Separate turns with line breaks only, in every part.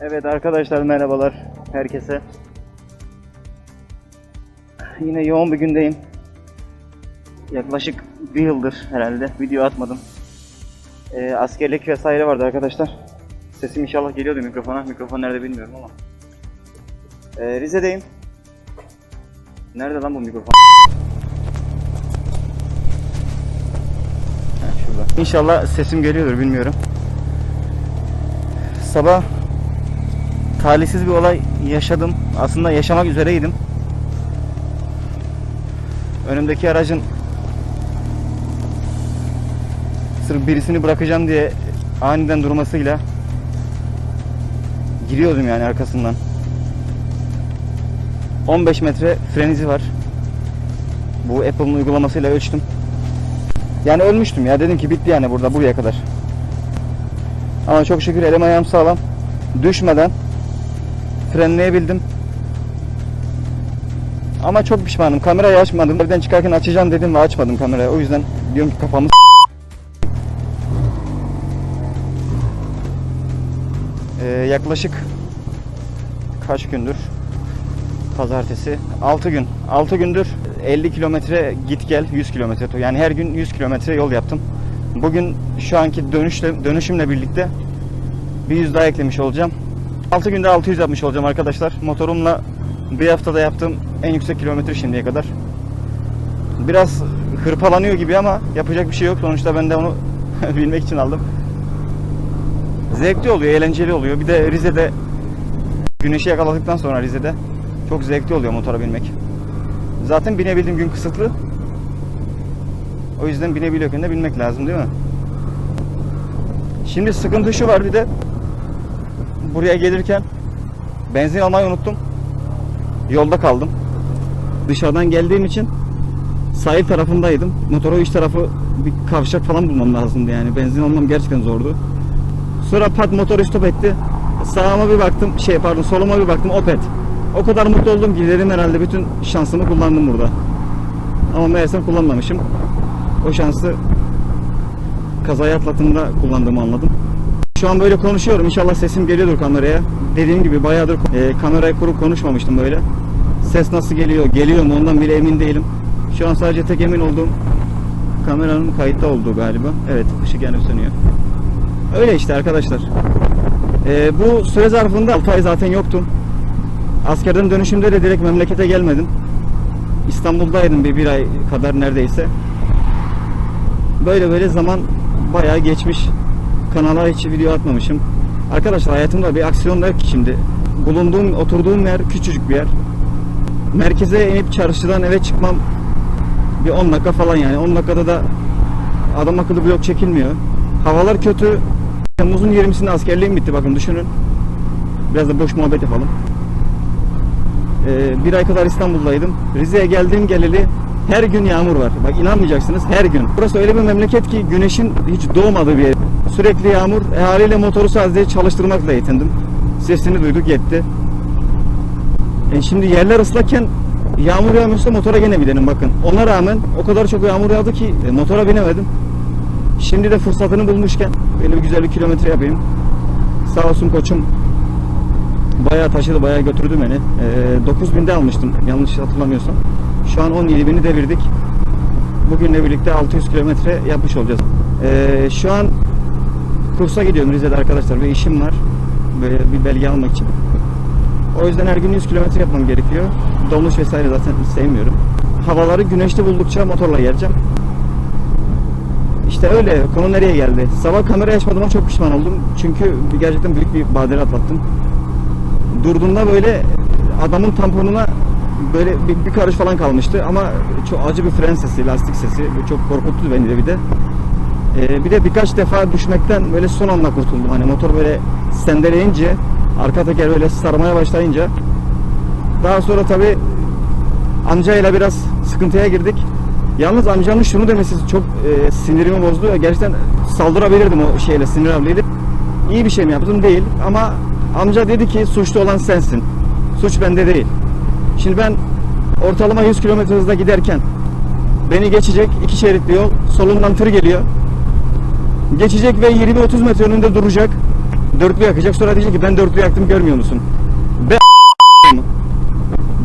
Evet arkadaşlar merhabalar herkese. Yine yoğun bir gündeyim. Yaklaşık bir yıldır herhalde video atmadım. Ee, askerlik vesaire vardı arkadaşlar. Sesim inşallah geliyordu mikrofona. Mikrofon nerede bilmiyorum ama. Ee, Rize'deyim. Nerede lan bu mikrofon? İnşallah sesim geliyordur bilmiyorum. Sabah talihsiz bir olay yaşadım. Aslında yaşamak üzereydim. Önümdeki aracın sırf birisini bırakacağım diye aniden durmasıyla giriyordum yani arkasından. 15 metre frenizi var. Bu Apple'ın uygulamasıyla ölçtüm. Yani ölmüştüm ya dedim ki bitti yani burada buraya kadar. Ama çok şükür elim ayağım sağlam. Düşmeden frenleyebildim. Ama çok pişmanım. Kamerayı açmadım. Evden çıkarken açacağım dedim ve açmadım kamerayı. O yüzden diyorum ki kafamı Ee, yaklaşık kaç gündür? Pazartesi. 6 gün. 6 gündür 50 kilometre git gel 100 kilometre. Yani her gün 100 kilometre yol yaptım. Bugün şu anki dönüşle, dönüşümle birlikte bir 100 daha eklemiş olacağım. 6 günde 600 yapmış olacağım arkadaşlar. Motorumla bir haftada yaptığım en yüksek kilometre şimdiye kadar. Biraz hırpalanıyor gibi ama yapacak bir şey yok. Sonuçta ben de onu bilmek için aldım. Zevkli oluyor, eğlenceli oluyor. Bir de Rize'de güneşi yakaladıktan sonra Rize'de çok zevkli oluyor motora binmek. Zaten binebildiğim gün kısıtlı. O yüzden binebiliyorken de binmek lazım değil mi? Şimdi sıkıntı şu var bir de buraya gelirken benzin almayı unuttum. Yolda kaldım. Dışarıdan geldiğim için sahil tarafındaydım. Motoru iç tarafı bir kavşak falan bulmam lazımdı yani. Benzin almam gerçekten zordu. Sonra pat motor stop etti. Sağıma bir baktım, şey pardon soluma bir baktım Opet. O kadar mutlu oldum ki dedim herhalde bütün şansımı kullandım burada. Ama meğersem kullanmamışım. O şansı kazayı atlatımda kullandığımı anladım. Şu an böyle konuşuyorum. İnşallah sesim geliyordur kameraya. Dediğim gibi bayağıdır e, kamerayı kurup konuşmamıştım böyle. Ses nasıl geliyor, geliyor mu ondan bile emin değilim. Şu an sadece tek emin olduğum kameranın kayıtta olduğu galiba. Evet, ışık yanıp sönüyor. Öyle işte arkadaşlar. E, bu süre zarfında 6 ay zaten yoktum. Askerden dönüşümde de direkt memlekete gelmedim. İstanbul'daydım bir, bir ay kadar neredeyse. Böyle böyle zaman bayağı geçmiş. Kanala hiç video atmamışım. Arkadaşlar hayatımda bir aksiyon yok ki şimdi. Bulunduğum, oturduğum yer küçücük bir yer. Merkeze inip çarşıdan eve çıkmam bir 10 dakika falan yani. 10 dakikada da adam akıllı blok çekilmiyor. Havalar kötü. Temmuz'un 20'sinde askerliğim bitti bakın düşünün. Biraz da boş muhabbet yapalım. Ee, bir ay kadar İstanbul'daydım. Rize'ye geldiğim geleli her gün yağmur var. Bak inanmayacaksınız her gün. Burası öyle bir memleket ki güneşin hiç doğmadığı bir yer. Sürekli yağmur. E, haliyle motoru sadece çalıştırmakla yetindim. Sesini duyduk yetti. E, şimdi yerler ıslakken yağmur yağmıyorsa motora gene binelim bakın. Ona rağmen o kadar çok yağmur yağdı ki e, motora binemedim. Şimdi de fırsatını bulmuşken böyle bir güzel bir kilometre yapayım. Sağ olsun koçum bayağı taşıdı, bayağı götürdü beni. Ee, 9000'de almıştım yanlış hatırlamıyorsam. Şu an 17.000'i devirdik. Bugünle birlikte 600 kilometre yapmış olacağız. Ee, şu an kursa gidiyorum Rize'de arkadaşlar. Bir işim var. Böyle bir belge almak için. O yüzden her gün 100 kilometre yapmam gerekiyor. Dolmuş vesaire zaten sevmiyorum. Havaları güneşli buldukça motorla geleceğim. İşte öyle. Konu nereye geldi? Sabah kamerayı açmadığıma çok pişman oldum. Çünkü gerçekten büyük bir badire atlattım. Durduğunda böyle adamın tamponuna böyle bir, bir karış falan kalmıştı ama çok acı bir fren sesi, lastik sesi. Çok korkuttu beni de bir de. Ee, bir de birkaç defa düşmekten böyle son anda kurtuldum. Hani motor böyle sendeleyince, arka teker böyle sarmaya başlayınca daha sonra tabi amcayla biraz sıkıntıya girdik. Yalnız amcanın şunu demesi çok e, sinirimi bozdu. Gerçekten saldırabilirdim o şeyle sinir avlayıp. İyi bir şey mi yaptım? Değil. Ama amca dedi ki suçlu olan sensin. Suç bende değil. Şimdi ben ortalama 100 km hızla giderken Beni geçecek iki şeritli yol. Solundan tır geliyor. Geçecek ve 20-30 metre önünde duracak. Dörtlü yakacak. Sonra diyecek ki ben dörtlü yaktım görmüyor musun? Be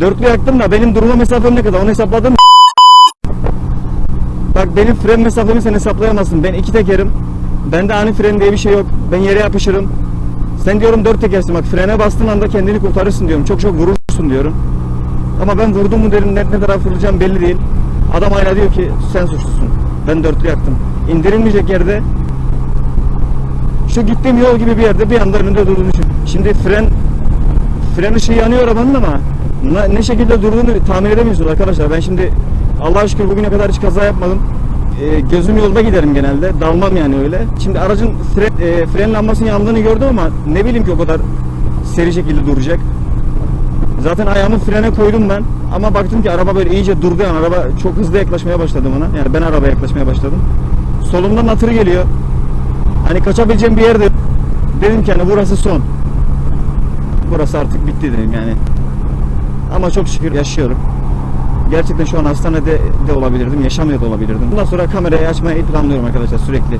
Dörtlü yaktım da benim durma mesafem ne kadar onu hesapladım. Bak benim fren mesafemi sen hesaplayamazsın. Ben iki tekerim. Bende ani fren diye bir şey yok. Ben yere yapışırım. Sen diyorum dört tekersin bak frene bastığın anda kendini kurtarırsın diyorum. Çok çok vurursun diyorum. Ama ben vurdum mu derim ne, ne taraf vuracağım belli değil. Adam hala diyor ki sen suçlusun. Ben dörtlü yaktım. İndirilmeyecek yerde şu gittiğim yol gibi bir yerde bir anda önünde durduğunu. Şimdi fren fren ışığı yanıyor arabanın ama ne, ne şekilde durduğunu tahmin edemiyorsunuz arkadaşlar. Ben şimdi Allah'a şükür bugüne kadar hiç kaza yapmadım. Ee, gözüm yolda giderim genelde. Dalmam yani öyle. Şimdi aracın fren, e, fren lambasının yandığını gördüm ama ne bileyim ki o kadar seri şekilde duracak. Zaten ayağımı frene koydum ben. Ama baktım ki araba böyle iyice durdu yani. Araba çok hızlı yaklaşmaya başladı bana. Yani ben arabaya yaklaşmaya başladım. Solumdan atır geliyor. Hani kaçabileceğim bir yerde dedim ki hani burası son. Burası artık bitti dedim yani. Ama çok şükür yaşıyorum. Gerçekten şu an hastanede de olabilirdim, yaşamıyor da olabilirdim. Bundan sonra kamerayı açmayı planlıyorum arkadaşlar sürekli.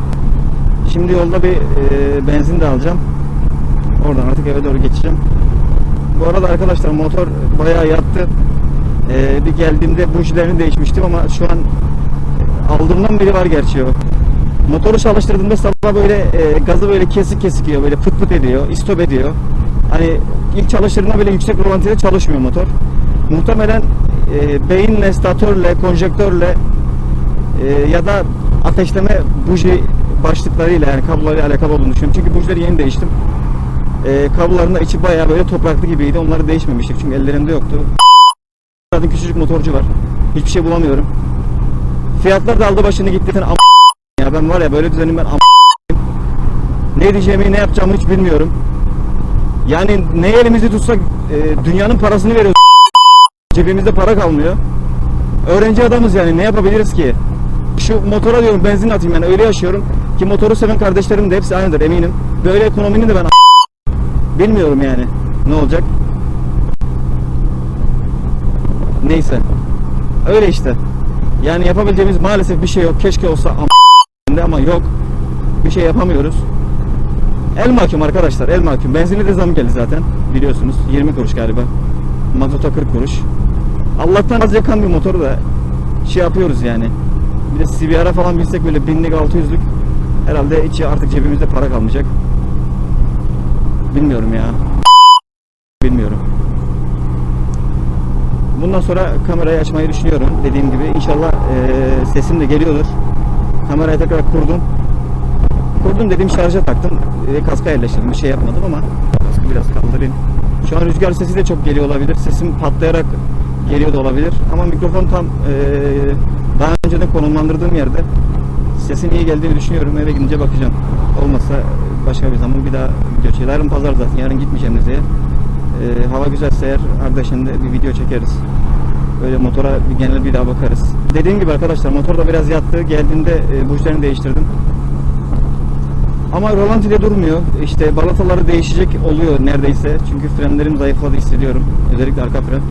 Şimdi yolda bir e, benzin de alacağım. Oradan artık eve doğru geçeceğim. Bu arada arkadaşlar motor bayağı yattı. E, bir geldiğimde bujilerini değişmiştim ama şu an aldığımdan beri var gerçi o. Motoru çalıştırdığımda sabah böyle e, gazı böyle kesik kesik yiyor, böyle pıt pıt ediyor, istop ediyor. Hani ilk çalıştırdığında böyle yüksek rolantide çalışmıyor motor. Muhtemelen e, beyinle, statörle, konjektörle e, ya da ateşleme buji başlıklarıyla yani kablolarıyla alakalı olduğunu düşünüyorum. Çünkü bujileri yeni değiştim. E, kabloların da içi bayağı böyle topraklı gibiydi. Onları değişmemiştik çünkü ellerimde yoktu. Zaten küçücük motorcu var. Hiçbir şey bulamıyorum. Fiyatlar da aldı başını gitti. Sen ya ben var ya böyle düzenim ben am- ne diyeceğimi ne yapacağımı hiç bilmiyorum. Yani ne elimizi tutsak e, dünyanın parasını veriyoruz. Cebimizde para kalmıyor. Öğrenci adamız yani ne yapabiliriz ki? Şu motora diyorum benzin atayım yani öyle yaşıyorum ki motoru seven kardeşlerim de hepsi aynıdır eminim. Böyle ekonominin de ben bilmiyorum yani ne olacak. Neyse. Öyle işte. Yani yapabileceğimiz maalesef bir şey yok. Keşke olsa am- ama yok. Bir şey yapamıyoruz. El mahkum arkadaşlar el mahkum. Benzine de zam geldi zaten biliyorsunuz. 20 kuruş galiba. Mazota 40 kuruş. Allah'tan az yakan bir motoru da şey yapıyoruz yani. Bir de CBR'a falan binsek böyle binlik 600'lük herhalde içi artık cebimizde para kalmayacak. Bilmiyorum ya. Bilmiyorum. Bundan sonra kamerayı açmayı düşünüyorum. Dediğim gibi inşallah eee, sesim de geliyordur. Kamerayı tekrar kurdum. Kurdum dedim şarja taktım. E, kaska yerleştirdim. Bir şey yapmadım ama kaskı biraz kaldırayım. Şu an rüzgar sesi de çok geliyor olabilir. Sesim patlayarak geliyor da olabilir. Ama mikrofon tam e, daha önceden konumlandırdığım yerde sesin iyi geldiğini düşünüyorum. Eve gidince bakacağım. Olmazsa başka bir zaman bir daha video çekerim. Yarın pazar zaten. Yarın gitmeyeceğim Rize'ye. E, hava güzelse eğer Ardeşen'de bir video çekeriz. Böyle motora bir genel bir daha bakarız. Dediğim gibi arkadaşlar motor da biraz yattı. Geldiğimde e, bujilerini değiştirdim. Ama rolantide durmuyor. İşte balataları değişecek oluyor neredeyse. Çünkü frenlerim zayıfladı hissediyorum. Özellikle arka fren.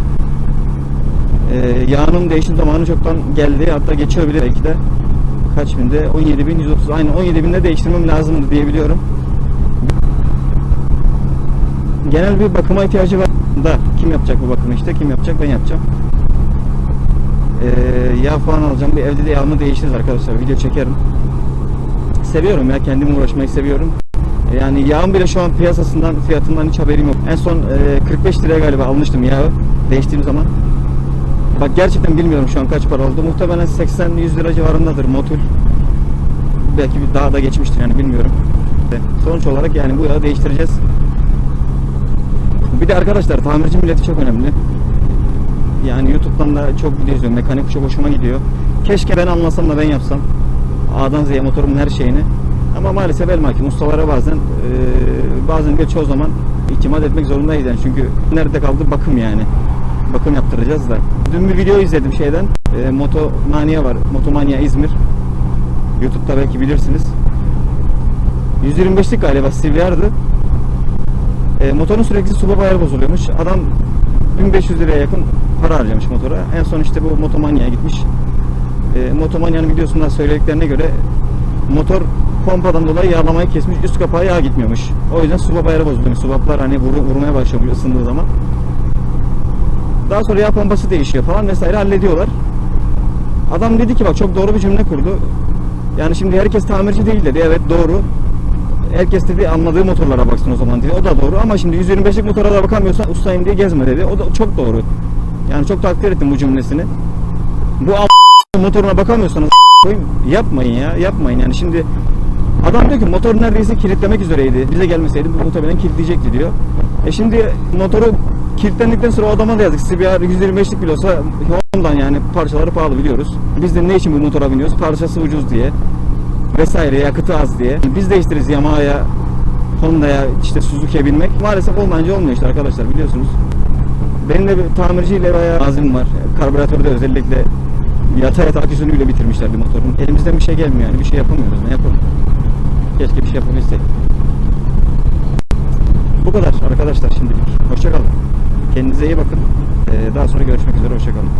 Ee, yağının değişim zamanı çoktan geldi. Hatta geçiyor bile belki de. Kaç binde? 17.130. Aynen 17.000'de değiştirmem lazımdı diyebiliyorum. Genel bir bakıma ihtiyacı var da kim yapacak bu bakımı işte kim yapacak ben yapacağım. Ee, yağ falan alacağım. Bir evde de yağımı değiştiririz arkadaşlar. Video çekerim seviyorum ya kendim uğraşmayı seviyorum. Yani yağın bile şu an piyasasından fiyatından hiç haberim yok. En son e, 45 liraya galiba almıştım yağı değiştiğim zaman. Bak gerçekten bilmiyorum şu an kaç para oldu. Muhtemelen 80-100 lira civarındadır motul. Belki bir daha da geçmiştir yani bilmiyorum. Sonuç olarak yani bu yağı değiştireceğiz. Bir de arkadaşlar tamirci milleti çok önemli. Yani YouTube'dan da çok video izliyorum. Mekanik çok hoşuma gidiyor. Keşke ben anlasam da ben yapsam. A'dan Z'ye motorumun her şeyini. Ama maalesef el mahkum ustalara bazen e, bazen de çoğu zaman itimat etmek zorundayız yani çünkü nerede kaldı bakım yani. Bakım yaptıracağız da. Dün bir video izledim şeyden. E, Motomania var. Motomania İzmir. YouTube'da belki bilirsiniz. 125'lik galiba CVR'dı. E, motorun sürekli su baba ayarı bozuluyormuş. Adam 1500 liraya yakın para harcamış motora. En son işte bu Motomania'ya gitmiş. E, Motomanya'nın videosunda söylediklerine göre motor pompadan dolayı yağlamayı kesmiş, üst kapağı yağ gitmiyormuş. O yüzden subap ayarı bozuluyor. Subaplar hani vur- vurmaya başlıyor ısındığı zaman. Daha sonra yağ pompası değişiyor falan vesaire hallediyorlar. Adam dedi ki bak çok doğru bir cümle kurdu. Yani şimdi herkes tamirci değil dedi. Evet doğru. Herkes dedi anladığı motorlara baksın o zaman dedi. O da doğru ama şimdi 125'lik motora da bakamıyorsan ustayım diye gezme dedi. O da çok doğru. Yani çok takdir ettim bu cümlesini. Bu a- motoruna bakamıyorsanız yapmayın ya yapmayın yani şimdi adam diyor ki motor neredeyse kilitlemek üzereydi. Bize gelmeseydi bu muhtemelen kilitleyecekti diyor. E şimdi motoru kilitlendikten sonra o adama da yazık. CBR 125'lik bile olsa Honda'dan yani parçaları pahalı biliyoruz. Biz de ne için bu motora biniyoruz? Parçası ucuz diye vesaire yakıtı az diye. Biz değiştiririz Yamaha'ya Honda'ya işte Suzuki'ye binmek. Maalesef olmayınca olmuyor işte arkadaşlar biliyorsunuz. Benim de bir tamirciyle bayağı azim var. Karbüratörde özellikle yata yata aküsünü bile bitirmişlerdi motorun. Elimizden bir şey gelmiyor yani bir şey yapamıyoruz ne yapalım. Keşke bir şey yapabilsek. Bu kadar arkadaşlar şimdilik. Hoşçakalın. Kendinize iyi bakın. Ee, daha sonra görüşmek üzere. Hoşçakalın.